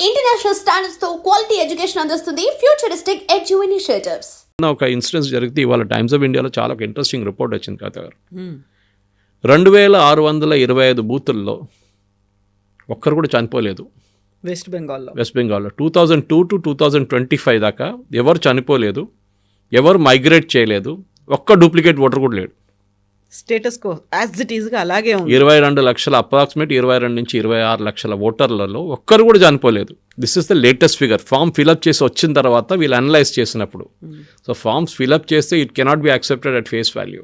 International స్టాండర్డ్స్తో quality education అందిస్తుంది. Futuristic edu initiatives ఒక ఇన్సిడెంట్స్ జరిగితే ఇవాళ టైమ్స్ ఆఫ్ ఇండియాలో చాలా ఒక ఇంట్రెస్టింగ్ రిపోర్ట్ వచ్చింది కథ గారు రెండు వేల ఆరు వందల ఇరవై ఐదు బూతుల్లో ఒక్కరు కూడా చనిపోలేదు. వెస్ట్ బెంగాల్లో వెస్ట్ బెంగాల్లో two thousand two to two thousand twenty five దాకా ఎవరు చనిపోలేదు ఎవరు మైగ్రేట్ చేయలేదు ఒక్క డూప్లికేట్ ఓటర్ కూడా లేడు. స్టేటస్ కో యాజ్ ఇట్ ఈస్గా అలాగే ఉంది. ఇరవై రెండు లక్షల అప్రాక్సిమేట్ ఇరవై రెండు నుంచి ఇరవై ఆరు లక్షల ఓటర్లలో ఒక్కరు కూడా చనిపోలేదు. This is the latest figure form fill up చేసి వచ్చిన తర్వాత వీళ్ళు అనలైజ్ చేసినప్పుడు. సో ఫామ్స్ ఫిలప్ చేస్తే it cannot be accepted at face value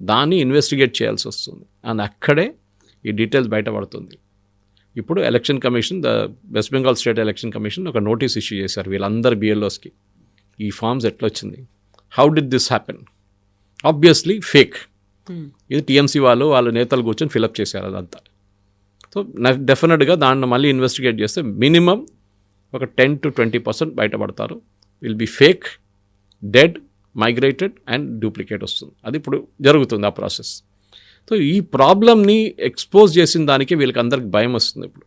దాన్ని ఇన్వెస్టిగేట్ చేయాల్సి వస్తుంది. అండ్ అక్కడే ఈ డీటెయిల్స్ బయటపడుతుంది. ఇప్పుడు election commission the west Bengal state election commission ఒక నోటీస్ ఇష్యూ చేశారు వీళ్ళందరు బిఎల్ఓస్కి ఈ forms ఎట్లొచ్చింది how did this happen obviously fake ఇది టీఎంసీ వాళ్ళు వాళ్ళ నేతలు కూర్చొని ఫిలప్ చేశారు అదంతా. సో డెఫినెట్గా దాన్ని మళ్ళీ ఇన్వెస్టిగేట్ చేస్తే మినిమం ఒక టెన్ టు ట్వంటీ పర్సెంట్ బయటపడతారు. Will be fake dead migrated and duplicate వస్తుంది. అది ఇప్పుడు జరుగుతుంది ఆ ప్రాసెస్. సో ఈ ప్రాబ్లమ్ని ఎక్స్పోజ్ చేసిన దానికి వీళ్ళకి అందరికి భయం వస్తుంది ఇప్పుడు.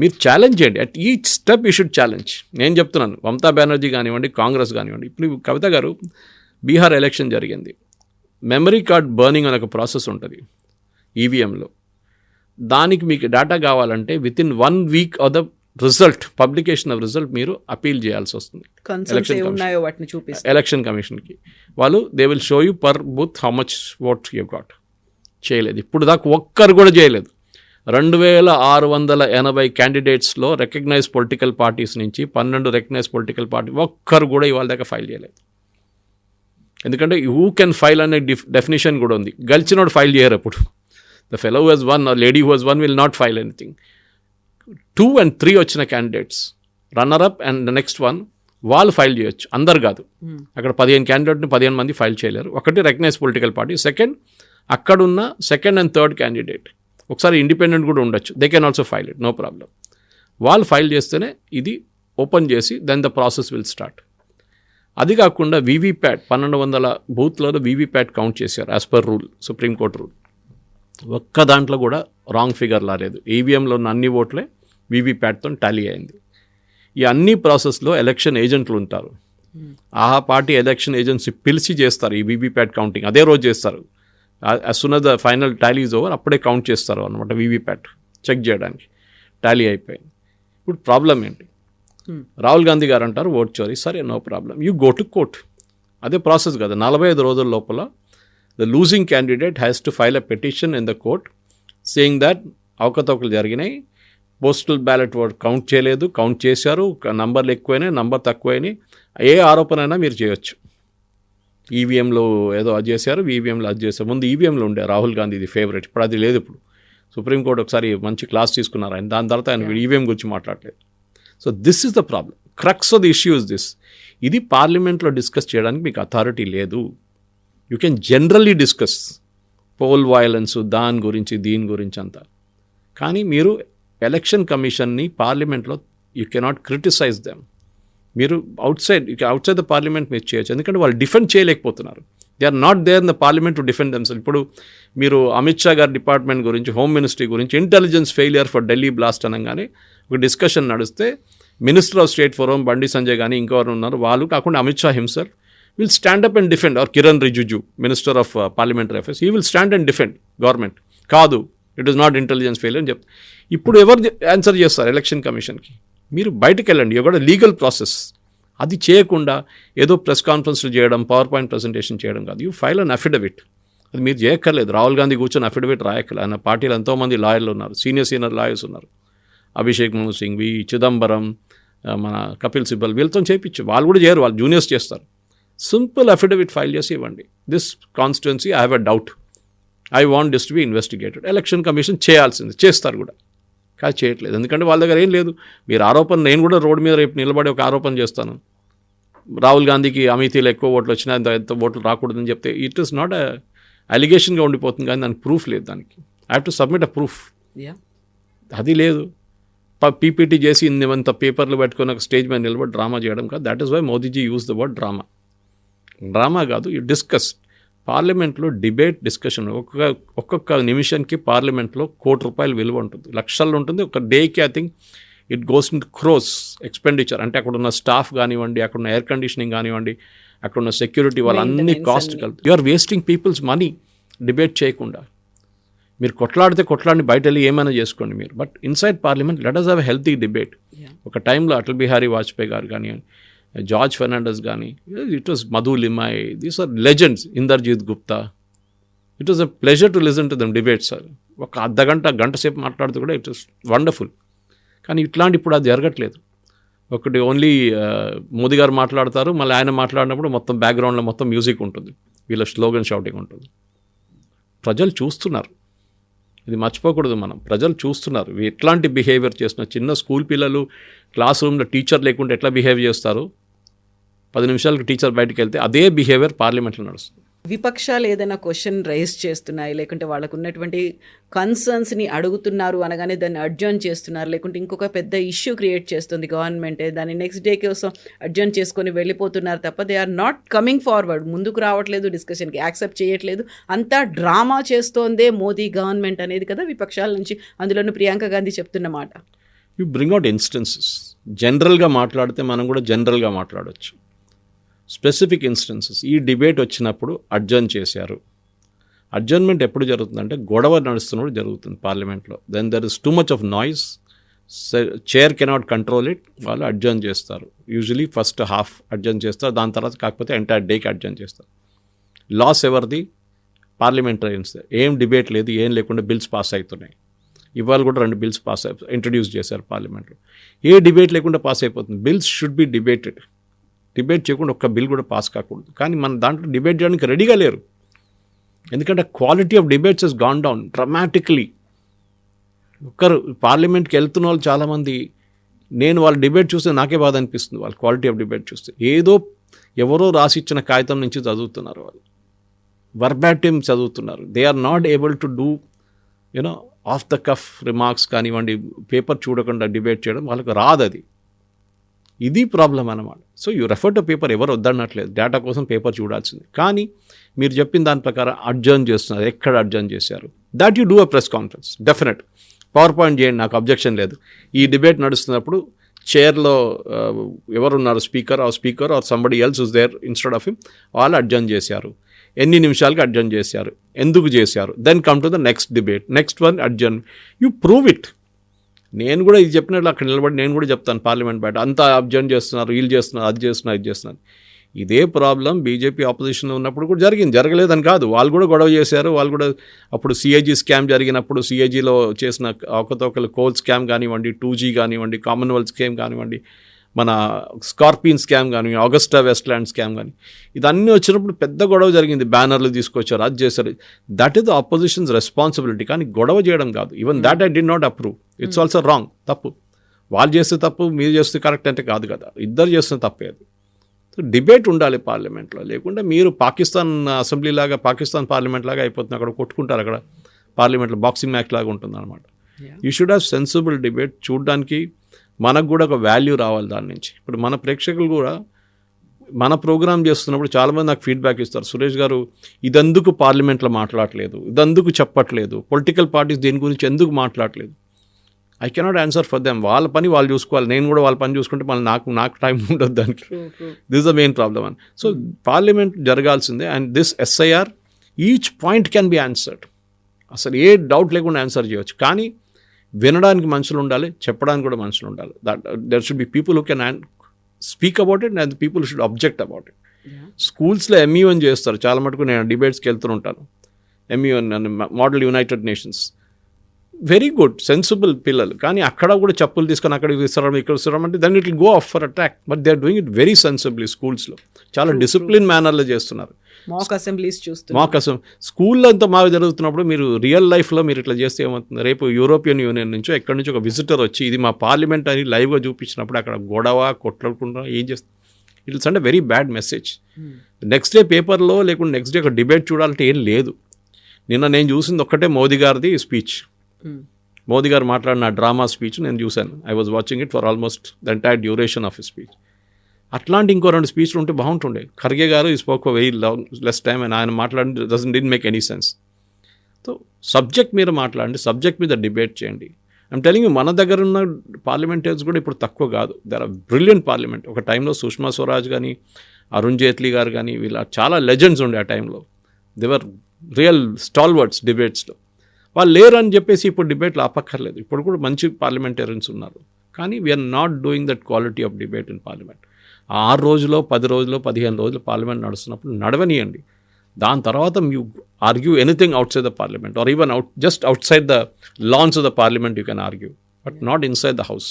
మీరు ఛాలెంజ్ చేయండి. At each step you should challenge. నేను చెప్తున్నాను మమతా బెనర్జీ కానివ్వండి కాంగ్రెస్ కానివ్వండి. ఇప్పుడు కవిత గారు బీహార్ ఎలక్షన్ జరిగింది. మెమరీ కార్డ్ బర్నింగ్ అనే ఒక ప్రాసెస్ ఉంటుంది ఈవీఎంలో దానికి మీకు డేటా కావాలంటే with in one week of the result publication of result మీరు అపీల్ చేయాల్సి వస్తుంది. చూపిస్తారు ఎలక్షన్ కమిషన్కి వాళ్ళు they will show you per booth how much vote you got చేయలేదు. ఇప్పుడు దాకా ఒక్కరు కూడా చేయలేదు. రెండు వేల ఆరు వందల ఎనభై క్యాండిడేట్స్లో రికగ్నైజ్ పొలిటికల్ పార్టీస్ నుంచి పన్నెండు రికగ్నైజ్ పొలిటికల్ పార్టీ ఒక్కరు కూడా ఇవాళ దాకా ఫైల్ చేయలేదు. ఎందుకంటే హూ కెన్ ఫైల్ అనే డిఫ్ డెఫినేషన్ కూడా ఉంది. గెలిచినోడు ఫైల్ చేయరు అప్పుడు. The fellow has one lady who has one will not file anything two and three వచ్చిన candidates runner up and next one వాళ్ళు ఫైల్ చేయొచ్చు. అందరు కాదు. అక్కడ పదిహేను క్యాండిడేట్ని పదిహేను మంది ఫైల్ చేయలేరు. ఒకటి రికగ్నైజ్ పొలిటికల్ పార్టీ సెకండ్ అక్కడున్న సెకండ్ అండ్ థర్డ్ క్యాండిడేట్ ఒకసారి ఇండిపెండెంట్ కూడా ఉండొచ్చు. They can also file it no problem వాళ్ళు ఫైల్ చేస్తేనే ఇది ఓపెన్ చేసి then the process will start అది కాకుండా వీవీప్యాట్ పన్నెండు వందల బూత్లలో వీవీప్యాట్ కౌంట్ చేశారు as per rule Supreme Court rule ఒక్క దాంట్లో కూడా రాంగ్ ఫిగర్ రాలేదు. ఈవీఎంలో ఉన్న అన్ని ఓట్లే వీవీప్యాట్తో టాలీ అయింది. ఈ అన్ని ప్రాసెస్లో ఎలక్షన్ ఏజెంట్లు ఉంటారు. ఆ పార్టీ ఎలక్షన్ ఏజెన్సీ పిలిచి చేస్తారు ఈ వీవీప్యాట్ కౌంటింగ్ అదే రోజు చేస్తారు. As the final tally is over అప్పుడే కౌంట్ చేస్తారు అనమాట వీవీప్యాట్. చెక్ చేయడానికి. టాలీ అయిపోయింది. ఇప్పుడు ప్రాబ్లం ఏంటి? రాహుల్ గాంధీ గారు అంటారు ఓట్ చోరీ. సరే no problem. You go to court. అదే ప్రాసెస్ కదా. నలభై ఐదు రోజుల లోపల the losing candidate has to file a petition in the court saying that అవకతవకలు జరిగినాయి. పోస్టల్ బ్యాలెట్ ఓట్ కౌంట్ చేయలేదు. కౌంట్ చేశారు. నంబర్లు ఎక్కువైనాయి నంబర్ తక్కువైనాయి. ఏ ఆరోపణ అయినా మీరు చేయొచ్చు. ఈవీఎంలో ఏదో అది చేశారు ఈవీఎంలో అది చేశారు. ముందు ఈవీఎంలో ఉండే రాహుల్ గాంధీది ఫేవరెట్. ఇప్పుడు అది లేదు ఇప్పుడు. సుప్రీంకోర్టు ఒకసారి మంచి క్లాస్ తీసుకున్నారు ఆయన. దాని తర్వాత ఆయన ఈవీఎం గురించి మాట్లాడలేదు. So this is the problem crux of the issue is this ఇది పార్లమెంట్లో డిస్కస్ చేయడానికి మీకు అథారిటీ లేదు. You can generally discuss poll violence దాని గురించి దీని గురించి అంతా. కానీ మీరు ఎలక్షన్ కమిషన్ని పార్లమెంట్లో యూ కెనాట్ క్రిటిసైజ్ దెమ్ మీరు outside outside the parliament మీరు చేయొచ్చు. ఎందుకంటే వాళ్ళు డిఫెండ్ చేయలేకపోతున్నారు. They are not there in the parliament to defend themselves ఇప్పుడు మీరు అమిత్ షా గారి డిపార్ట్మెంట్ గురించి హోమ్ మినిస్ట్రీ గురించి intelligence failure for Delhi blast అనగానే ఒక డిస్కషన్ నడిస్తే minister of state for home Bandi Sanjay కానీ ఇంకెవరు ఉన్నారు? వాళ్ళు కాకుండా Amit Shah himself will stand up and defend or Kiren Rijiju minister of parliamentary affairs ఈ will stand and defend government కాదు it is not intelligence fail అని చెప్తారు ఇప్పుడు ఎవరు ఆన్సర్ చేస్తారు? ఎలక్షన్ కమిషన్కి మీరు బయటకు వెళ్ళండి. కూడా లీగల్ ప్రాసెస్ అది చేయకుండా ఏదో ప్రెస్ కాన్ఫరెన్స్లు చేయడం పవర్ పాయింట్ ప్రజెంటేషన్ చేయడం కాదు. యూ ఫైల్ అన్ అఫిడవిట్ అది మీరు చేయక్కర్లేదు. రాహుల్ గాంధీ కూర్చొని అఫిడవిట్ రాయక్కర్లేదు. ఆయన పార్టీలో ఎంతోమంది లాయర్లు ఉన్నారు. సీనియర్ సీనియర్ లాయర్స్ ఉన్నారు. అభిషేక్ మను సింగ్ వి చిదంబరం మన కపిల్ సిబ్బల్ వీళ్ళతో చేయించు. వాళ్ళు కూడా చేయరు. వాళ్ళు జూనియర్స్ చేస్తారు. సింపుల్ అఫిడవిట్ ఫైల్ చేసి ఇవ్వండి. This constituency I have a doubt I want this to be investigated election commission చేయాల్సింది. చేస్తారు కూడా. కాదు చేయట్లేదు. ఎందుకంటే వాళ్ళ దగ్గర ఏం లేదు. మీరు ఆరోపణ నేను కూడా రోడ్డు మీద రేపు నిలబడి ఒక ఆరోపణ చేస్తాను. రాహుల్ గాంధీకి అమితీలు ఎక్కువ ఓట్లు వచ్చినా ఎంత ఎంత ఓట్లు రాకూడదని చెప్తే ఇట్ ఈస్ నాట్ అలిగేషన్గా ఉండిపోతుంది కానీ దానికి ప్రూఫ్ లేదు దానికి. I to submit a proof అది లేదు. పీపీటీ చేసి ఇన్నంత పేపర్లు పెట్టుకొని ఒక స్టేజ్ మీద నిలబడి డ్రామా చేయడం కాదు. That is why Modiji uses the word drama drama కాదు యూ డిస్కస్ పార్లమెంట్లో డిబేట్ డిస్కషన్ ఒక్కొక్క ఒక్కొక్క నిమిషానికి పార్లమెంట్లో కోటి రూపాయలు విలువ ఉంటుంది. లక్షల్లో ఉంటుంది. ఒక డేకి I think it goes in crores expenditure. అంటే అక్కడ ఉన్న స్టాఫ్ కానివ్వండి అక్కడ ఉన్న ఎయిర్ కండిషనింగ్ కానివ్వండి అక్కడ ఉన్న సెక్యూరిటీ వాళ్ళన్ని కాస్ట్. కలిపి you are wasting people's money debate చేయకుండా. మీరు కొట్లాడితే కొట్లాడిని బయట వెళ్ళి ఏమైనా చేసుకోండి మీరు. But inside parliament let us have healthy debate ఒక టైంలో అటల్ బిహారీ వాజ్పేయి గారు కానీ జార్జ్ ఫెర్నాండస్ కానీ it was Madhu Limaye these are legends Inderjit Gupta it was a pleasure to listen to them debate sir ఒక అర్ధ గంట గంట సేపు మాట్లాడుతూ కూడా ఇట్ వాస్ వండర్ఫుల్ కానీ ఇట్లాంటి ఇప్పుడు అది జరగట్లేదు. ఒకటి ఓన్లీ మోదీ గారు మాట్లాడతారు మళ్ళీ ఆయన మాట్లాడినప్పుడు మొత్తం బ్యాక్గ్రౌండ్లో మొత్తం మ్యూజిక్ ఉంటుంది. వీళ్ళ స్లోగన్ షౌటింగ్ ఉంటుంది. ప్రజలు చూస్తున్నారు. ఇది మర్చిపోకూడదు మనం. ప్రజలు చూస్తున్నారు. ఎట్లాంటి బిహేవియర్ చేస్తున్నారు? చిన్న స్కూల్ పిల్లలు క్లాస్ రూమ్లో టీచర్ లేకుంటే ఎట్లా బిహేవ్ చేస్తారు? పది నిమిషాలకు టీచర్ బయటకు వెళ్తే అదే బిహేవియర్ పార్లమెంట్లో నడుస్తుంది. విపక్షాలు ఏదైనా క్వశ్చన్ రైజ్ చేస్తున్నాయి లేకుంటే వాళ్ళకు ఉన్నటువంటి కన్సర్న్స్ని అడుగుతున్నారు అనగానే దాన్ని అడ్జర్న్ చేస్తున్నారు లేకుంటే ఇంకొక పెద్ద ఇష్యూ క్రియేట్ చేస్తుంది గవర్నమెంటే దాన్ని నెక్స్ట్ డే కోసం అడ్జర్న్ చేసుకొని వెళ్ళిపోతున్నారు తప్ప they are not coming forward ముందుకు రావట్లేదు డిస్కషన్కి యాక్సెప్ట్ చేయట్లేదు. అంతా డ్రామా చేస్తోందే మోదీ గవర్నమెంట్ అనేది కదా విపక్షాల నుంచి. అందులోనూ ప్రియాంక గాంధీ చెప్తున్న మాట. యూ బ్రింగ్ అవుట్ ఇన్స్టెన్సెస్ జనరల్గా మాట్లాడితే మనం కూడా జనరల్గా మాట్లాడవచ్చు స్పెసిఫిక్ ఇన్స్టెన్సెస్. ఈ డిబేట్ వచ్చినప్పుడు అడ్జర్న్ చేశారు. అడ్జర్న్మెంట్ ఎప్పుడు జరుగుతుందంటే గొడవ నడుస్తున్నప్పుడు జరుగుతుంది పార్లమెంట్లో. Then there is too much of noise chair cannot control it వాళ్ళు అడ్జర్న్ చేస్తారు. యూజువలీ ఫస్ట్ హాఫ్ అడ్జర్న్ చేస్తారు. దాని తర్వాత కాకపోతే ఎంటైర్ డేకి అడ్జర్న్ చేస్తారు. లాస్ ఎవరిది? పార్లమెంటరీన్స్ ఏం డిబేట్ లేదు ఏం లేకుండా బిల్స్ పాస్ అవుతున్నాయి. ఇవాళ కూడా రెండు బిల్స్ పాస్ ఇంట్రడ్యూస్ చేశారు పార్లమెంట్లో. ఏ డిబేట్ లేకుండా పాస్ అయిపోతుంది. Bills should be debated debate చేయకుండా ఒక్క బిల్ కూడా పాస్ కాకూడదు. కానీ మన దాంట్లో డిబేట్ చేయడానికి రెడీగా లేరు. ఎందుకంటే quality of debates is gone down dramatically ఒక్కరు పార్లమెంట్కి వెళ్తున్న వాళ్ళు చాలామంది నేను వాళ్ళ డిబేట్ చూస్తే నాకే బాధ అనిపిస్తుంది వాళ్ళ క్వాలిటీ ఆఫ్ డిబేట్ చూస్తే. ఏదో ఎవరో రాసిచ్చిన కాగితం నుంచి చదువుతున్నారు వాళ్ళు. వర్బాటిమ్ చదువుతున్నారు. They are not able to do you know off the cuff remarks కానివ్వండి పేపర్ చూడకుండా డిబేట్ చేయడం వాళ్ళకి రాదు అది ఇది ప్రాబ్లం అన్నమాట. So you refer to paper ఎవరు వద్దన్నట్లేదు డేటా కోసం పేపర్ చూడాల్సింది. కానీ మీరు చెప్పిన దాని ప్రకారం అడ్జర్న్ చేస్తున్నారు. ఎక్కడ అడ్జర్న్ చేశారు? That you do a press conference definite PowerPoint చేయండి. నాకు అబ్జెక్షన్ లేదు. ఈ డిబేట్ నడుస్తున్నప్పుడు చైర్లో ఎవరున్నారు? స్పీకర్ ఆ speaker or somebody else is there instead of him వాళ్ళు అడ్జర్న్ చేశారు. ఎన్ని నిమిషాలకి అడ్జర్న్ చేశారు? ఎందుకు చేశారు? Then come to the next debate next one adjourn. You prove it నేను కూడా ఇది చెప్పినట్లు అక్కడ నిలబడి నేను కూడా చెప్తాను పార్లమెంట్ బయట. అంతా అబ్జర్న్ చేస్తున్నారు వీళ్ళు చేస్తున్నారు అది చేస్తున్నారు ఇది చేస్తున్నారు. ఇదే ప్రాబ్లం బీజేపీ ఆపోజిషన్లో ఉన్నప్పుడు కూడా జరిగింది. జరగలేదని కాదు. వాళ్ళు కూడా గొడవ చేశారు. వాళ్ళు కూడా అప్పుడు సిఏజీ స్కామ్ జరిగినప్పుడు సిఏజీలో చేసిన అవకతవకలు కోల్ స్కామ్ కానివ్వండి టూ జీ కానివ్వండి కామన్వెల్త్ స్కామ్ కానివ్వండి మన స్కార్పియన్ స్కామ్ కానీ ఆగస్టా వెస్ట్లాండ్ స్కామ్ కానీ ఇదన్నీ వచ్చినప్పుడు పెద్ద గొడవ జరిగింది. బ్యానర్లు తీసుకొచ్చారు అది చేశారు. That is the opposition's responsibility కానీ గొడవ చేయడం కాదు. Even that I did not approve it's also wrong తప్పు. వాళ్ళు చేస్తే తప్పు మీరు చేస్తే కరెక్ట్ అంటే కాదు కదా. ఇద్దరు చేస్తే తప్పే అది. సో డిబేట్ ఉండాలి పార్లమెంట్లో లేకుంటే మీరు పాకిస్తాన్ అసెంబ్లీ లాగా పాకిస్తాన్ పార్లమెంట్ లాగా అయిపోతుంది. అక్కడ కొట్టుకుంటారు అక్కడ. పార్లమెంట్లో బాక్సింగ్ మ్యాచ్ లాగా ఉంటుంది అనమాట you should have sensible debate చూడడానికి మనకు కూడా ఒక వాల్యూ రావాలి దాని నుంచి. ఇప్పుడు మన ప్రేక్షకులు కూడా మన ప్రోగ్రామ్ చేస్తున్నప్పుడు చాలామంది నాకు ఫీడ్బ్యాక్ ఇస్తారు. సురేష్ గారు ఇదెందుకు పార్లమెంట్లో మాట్లాడలేదు ఇదెందుకు చెప్పట్లేదు? పొలిటికల్ పార్టీస్ దీని గురించి ఎందుకు మాట్లాడలేదు I cannot answer for them వాళ్ళ పని వాళ్ళు చూసుకోవాలి. నేను కూడా వాళ్ళ పని చూసుకుంటే మళ్ళీ నాకు నాకు టైం ఉండదు దానికి దిస్ ద మెయిన్ ప్రాబ్లమ్ అని సో పార్లమెంట్ జరగాల్సిందే. And this SIR each point can be answered అసలు ఏ డౌట్ లేకుండా ఆన్సర్ చేయవచ్చు కానీ వినడానికి మనుషులు ఉండాలి చెప్పడానికి కూడా మనుషులు ఉండాలి. That there should be people who can speak about it and people should object about it స్కూల్స్లో ఎంఈఓన్ చేస్తారు. చాలా మటుకు నేను డిబేట్స్కి వెళ్తూ ఉంటాను. MUN model united nations very good sensible పిల్లలు. కానీ అక్కడ కూడా చెప్పులు తీసుకొని అక్కడికి తీసుకురావడం ఇక్కడ తీసుకురావడం అంటే then it will go off for attract but they are doing it very sensibly స్కూల్స్లో చాలా డిసిప్లిన్ మేనర్లో చేస్తున్నారు. మాక్ అసెంబ్లీస్ చూస్తున్నారు. మాకు అసలు స్కూల్లో అంతా మాకు జరుగుతున్నప్పుడు మీరు రియల్ లైఫ్లో మీరు ఇట్లా చేస్తే ఏమవుతుంది? రేపు యూరోపియన్ యూనియన్ నుంచో ఎక్కడి నుంచి ఒక విజిటర్ వచ్చి ఇది మా పార్లమెంట్ అని లైవ్గా చూపించినప్పుడు అక్కడ గొడవ కొట్లాడుకుంటాం ఏం చేస్తాం? ఇట్స్ అంటే very bad message next day పేపర్లో లేకుంటే నెక్స్ట్ డే ఒక డిబేట్ చూడాలంటే ఏం లేదు. నిన్న నేను చూసింది ఒక్కటే మోదీ గారిది స్పీచ్ మోదీ గారు మాట్లాడిన డ్రామా స్పీచ్ నేను చూశాను. I was watching it for almost the entire duration of speech అట్లాంటి ఇంకో రెండు స్పీచ్లు ఉంటే బాగుంటుండే. ఖర్గే గారు ఈ spoke very long less time and ఆయన మాట్లాడి doesn't didn't make any sense so subject మీరు మాట్లాడండి సబ్జెక్ట్ మీద డిబేట్ చేయండి. ఐమ్ టెలింగ్ మన దగ్గర ఉన్న పార్లమెంటరీస్ కూడా ఇప్పుడు తక్కువ కాదు. దర్ ఆర్ బ్రిలియంట్ పార్లమెంట్ ఒక టైంలో సుష్మా స్వరాజ్ కానీ అరుణ్ జైట్లీ గారు కానీ వీళ్ళ చాలా లెజెండ్స్ ఉండే ఆ టైంలో. దేవర్ రియల్ స్టాల్వర్డ్స్ డిబేట్స్లో వాళ్ళు లేరు అని చెప్పేసి ఇప్పుడు డిబేట్లు ఆపక్కర్లేదు. ఇప్పుడు కూడా మంచి పార్లమెంటేరియన్స్ ఉన్నారు. కానీ we are not doing that quality of debate in parliament ఆరు రోజులో పది రోజులో పదిహేను రోజులు పార్లమెంట్ నడుస్తున్నప్పుడు నడవనియండి. దాని తర్వాత you argue anything outside the parliament or even out just outside the lawns of the parliament you can argue but not inside the house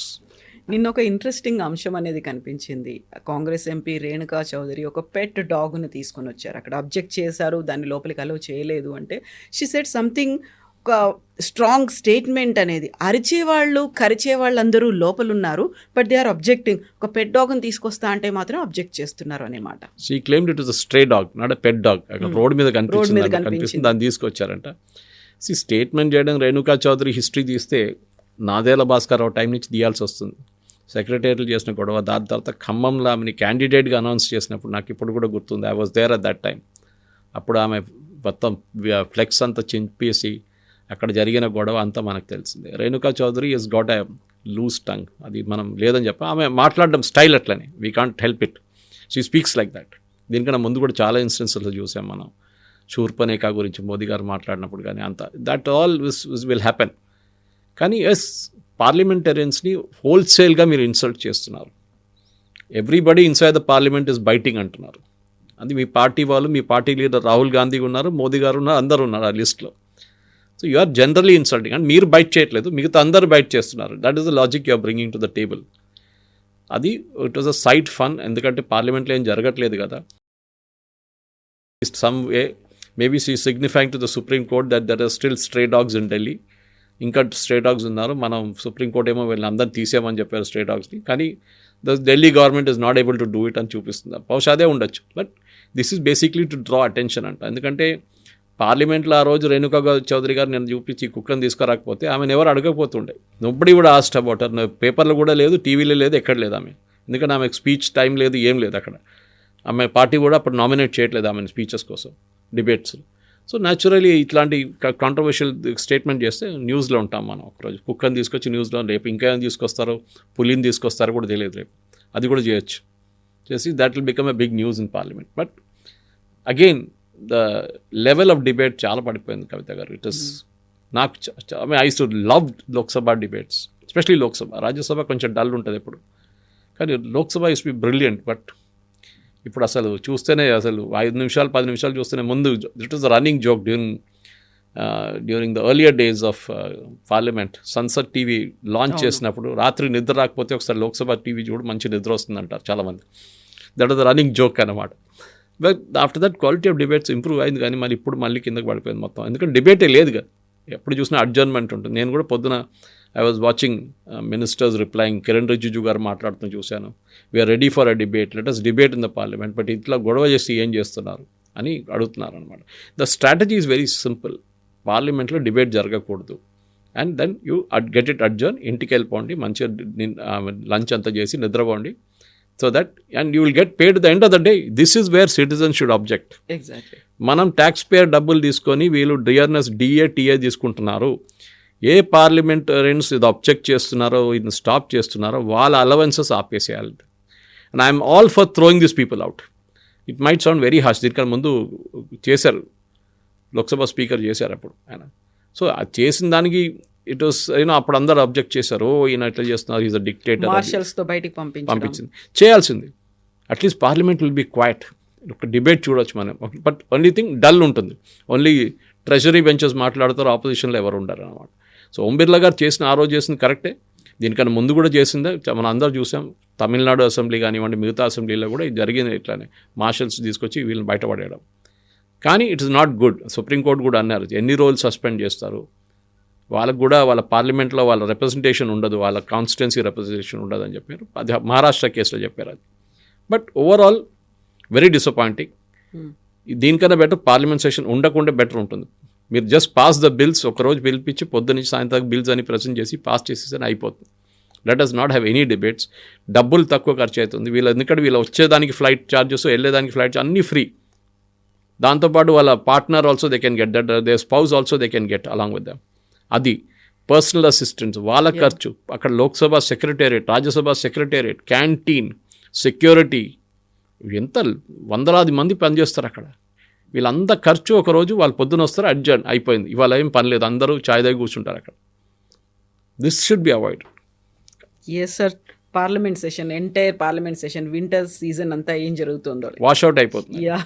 నిన్న ఒక ఇంట్రెస్టింగ్ అంశం అనేది కనిపించింది. కాంగ్రెస్ ఎంపీ రేణుకా చౌదరి ఒక పెట్ డాగ్ను తీసుకొని వచ్చారు. అక్కడ అబ్జెక్ట్ చేశారు దాన్ని లోపలికి అలో చేయలేదు అంటే షీ సెట్ సంథింగ్ ఒక స్ట్రాంగ్ స్టేట్మెంట్ అనేది. అరిచేవాళ్ళు కరిచేవాళ్ళు అందరూ లోపల ఉన్నారు బట్ దే ఆర్ అబ్జెక్టింగ్ ఒక పెట్ డాగ్ని తీసుకొస్తా అంటే మాత్రం అబ్జెక్ట్ చేస్తున్నారు అనేమాట she claim it is stray dog not pet dog అక్కడ రోడ్ మీద. కనిపిస్తుంది దాన్ని తీసుకొచ్చారంట. సి స్టేట్మెంట్ చేయడం రేణుకా చౌదరి హిస్టరీ తీస్తే నాదేళ్ళ భాస్కర్ టైం నుంచి తీయాల్సి వస్తుంది. సెక్రటరీలు చేసిన గొడవ దాని తర్వాత ఖమ్మంలో ఆమెని క్యాండిడేట్గా అనౌన్స్ చేసినప్పుడు నాకు ఇప్పుడు కూడా గుర్తుంది. I was there at that time అప్పుడు ఆమె మొత్తం ఫ్లెక్స్ అంతా చింపేసి అక్కడ జరిగిన గొడవ అంతా మనకు తెలిసిందే. Renuka Chowdhury is got a loose tongue అది మనం లేదని చెప్ప ఆమె మాట్లాడడం స్టైల్ అట్లనే. We can't help it she speaks like that దీనికన్నా ముందు కూడా చాలా ఇన్స్టెన్సెస్లో చూసాం మనం. శూర్పనేక గురించి మోదీ గారు మాట్లాడినప్పుడు కానీ అంత. దట్ ఆల్ విస్ విల్ హ్యాపెన్ కానీ ఎస్ పార్లమెంటేరియన్స్ని హోల్సేల్గా మీరు ఇన్సల్ట్ చేస్తున్నారు. Everybody inside the parliament is biting అంటున్నారు. అది మీ పార్టీ వాళ్ళు మీ పార్టీ లీడర్ రాహుల్ గాంధీ ఉన్నారు మోదీ గారు ఉన్నారు అందరు ఉన్నారు ఆ లిస్ట్లో. So you are generally insulting and మీరు బైట్ చేయట్లేదు. మిగతా అందరు బైట్ చేస్తున్నారు. That is the logic you are bringing to the table అది it was a sight fun ఎందుకంటే పార్లమెంట్లో ఏం జరగట్లేదు కదా. Some way maybe she signifying to the supreme court that there are still stray dogs in Delhi ఇంకా stray dogs ఉన్నారు. మనం supreme court ఏమో వీళ్ళని అందరిని తీసేయమని చెప్పారు స్ట్రే డాగ్స్ని కానీ the Delhi government is not able to do it అని చూపిస్తుంది. బహుశా అదే ఉండొచ్చు. But this is basically to draw attention అంట. ఎందుకంటే పార్లమెంట్లో ఆ రోజు రేణుకా చౌదరి గారు నేను చూపించి కుక్కను తీసుకురాకపోతే ఆమెను ఎవరు అడగకపోతుండే. నొప్పటి కూడా ఆస్ట్ అబౌట్ పేపర్లో కూడా లేదు టీవీలో లేదు ఎక్కడ లేదు ఆమె. ఎందుకంటే ఆమెకు స్పీచ్ టైం లేదు ఏం లేదు అక్కడ. ఆమె పార్టీ కూడా అప్పుడు నామినేట్ చేయట్లేదు ఆమెను స్పీచెస్ కోసం డిబేట్స్. సో న్యాచురలీ ఇట్లాంటి కాంట్రవర్షియల్ స్టేట్మెంట్ చేస్తే న్యూస్లో ఉంటాం మనం ఒకరోజు. కుక్కని తీసుకొచ్చి న్యూస్లో రేపు ఇంకా ఏం తీసుకొస్తారో పులిని తీసుకొస్తారో కూడా తెలియదు రేపు. అది కూడా చేయొచ్చు. చేసి that will become a big news in parliament but again the level of debate చాలా పడిపోయింది కవిత గారు. ఇట్ ఇస్ నాకు I too love Lok Sabha debates especially Lok Sabha Rajya Sabha కొంచెం డల్ ఉంటుంది ఎప్పుడు. కానీ Lok Sabha is be brilliant but ఇప్పుడు అసలు చూస్తేనే అసలు ఐదు నిమిషాలు పది నిమిషాలు చూస్తేనే ముందు it is running joke during during the earlier days of parliament Sansad TV launch చేసినప్పుడు రాత్రి నిద్ర రాకపోతే ఒకసారి లోక్సభ టీవీ చూడు మంచి నిద్ర వస్తుందంటారు చాలామంది. దట్ ఇస్ రన్నింగ్ జోక్ అన్నమాట. But after that quality of debates improve అయింది కానీ మరి ఇప్పుడు మళ్ళీ కిందకి పడిపోయింది మొత్తం. ఎందుకంటే డిబేటే లేదుగా ఎప్పుడు చూసినా అడ్జర్న్మెంట్ ఉంటుంది. నేను కూడా పొద్దున I was watching ministers replying Kiren Rijiju గారు మాట్లాడుతూ చూశాను. We are ready for a debate let us debate in the parliament but ఇట్లా గొడవ చేసి ఏం చేస్తున్నారు అని అడుగుతున్నారు అనమాట the strategy is very simple పార్లమెంట్లో డిబేట్ జరగకూడదు. And then you get it adjourn ఇంటికి వెళ్ళిపోండి. మంచిగా లంచ్ అంతా చేసి నిద్రపోండి. So that and you will get paid the end of the day this is where citizen should object exactly మనం tax payer డబ్బులు తీసుకొని వీళ్ళు డిఆర్ఎస్ డిఏ టీఏ తీసుకుంటున్నారు. ఏ పార్లమెంటరీన్స్ ఇది అబ్జెక్ట్ చేస్తున్నారో ఇది స్టాప్ చేస్తున్నారో వాళ్ళ allowances ఆపేసేయాలి. And I'm all for throwing this people out it might sound very harsh దీనికన్నా ముందు చేశారు. లోక్సభ స్పీకర్ చేశారు అప్పుడు ఆయన. సో అది చేసిన దానికి ఇట్ వాస్ యూనో అప్పుడు అందరు అబ్జెక్ట్ చేశారు ఓ ఈయన ఇట్లా చేస్తున్నారు? ఈజ్ అ డిక్టేటర్ మార్షల్స్తో బయటికి పంపించడం. పంపించింది. చేయాల్సింది. At least parliament will be quite ఒక డిబేట్ చూడొచ్చు మనం. బట్ ఓన్లీ థింగ్ డల్ ఉంటుంది. ఓన్లీ ట్రెజరీ బెంచెస్ మాట్లాడతారు ఆపోజిషన్లో ఎవరు ఉండరు అనమాట సో ఓం బిర్లా గారు చేసిన ఆ రోజు చేసింది కరెక్టే దీనికన్నా ముందు కూడా చేసిందే. మనం అందరూ చూసాం. తమిళనాడు అసెంబ్లీ కానివ్వండి మిగతా అసెంబ్లీలో కూడా ఇది జరిగింది ఇట్లానే. మార్షల్స్ తీసుకొచ్చి వీళ్ళని బయటపడేయడం. కానీ it is not good supreme court కూడా అన్నారు ఎన్ని రోజులు సస్పెండ్ చేస్తారు? వాళ్ళకు కూడా వాళ్ళ పార్లమెంట్లో వాళ్ళ రిప్రజెంటేషన్ ఉండదు వాళ్ళ కాన్స్టిట్యున్సీ రిప్రజెంటేషన్ ఉండదు అని చెప్పారు. అది మహారాష్ట్ర కేసులో చెప్పారు అది. బట్ ఓవరాల్ వెరీ డిసప్పాయింటింగ్ దీనికన్నా బెటర్ పార్లమెంట్ సెషన్ ఉండకుండా బెటర్ ఉంటుంది. మీరు జస్ట్ పాస్ ద బిల్స్ ఒకరోజు పిలిపించి పొద్దు నుంచి సాయంత్రం బిల్స్ అని ప్రజెంట్ చేసి పాస్ చేసేసరి అయిపోతుంది. Let us not have any debates డబ్బులు తక్కువ ఖర్చు అవుతుంది వీళ్ళు ఎందుకంటే వీళ్ళు వచ్చేదానికి ఫ్లైట్ ఛార్జెస్ వెళ్ళేదానికి ఫ్లైట్ అన్నీ ఫ్రీ దాంతోపాటు వాళ్ళ partner also they can get that they spouse also they can get along with them అది పర్సనల్ అసిస్టెంట్స్ వాళ్ళ ఖర్చు. అక్కడ Lok Sabha secretariat Rajya Sabha secretariat canteen security. ఎంత వందలాది మంది పనిచేస్తారు అక్కడ. వీళ్ళంతా ఖర్చు ఒక రోజు వాళ్ళు పొద్దున వస్తారు అడ్జర్న్ అయిపోయింది. ఇవాళ ఏం పని లేదు అందరూ చాయ్ దగ్గర కూర్చుంటారు అక్కడ. This should be avoid yes sir parliament session entire parliament session winter season అంతా ఏం జరుగుతుందో. వాషౌట్ అయిపోతుంది. Yeah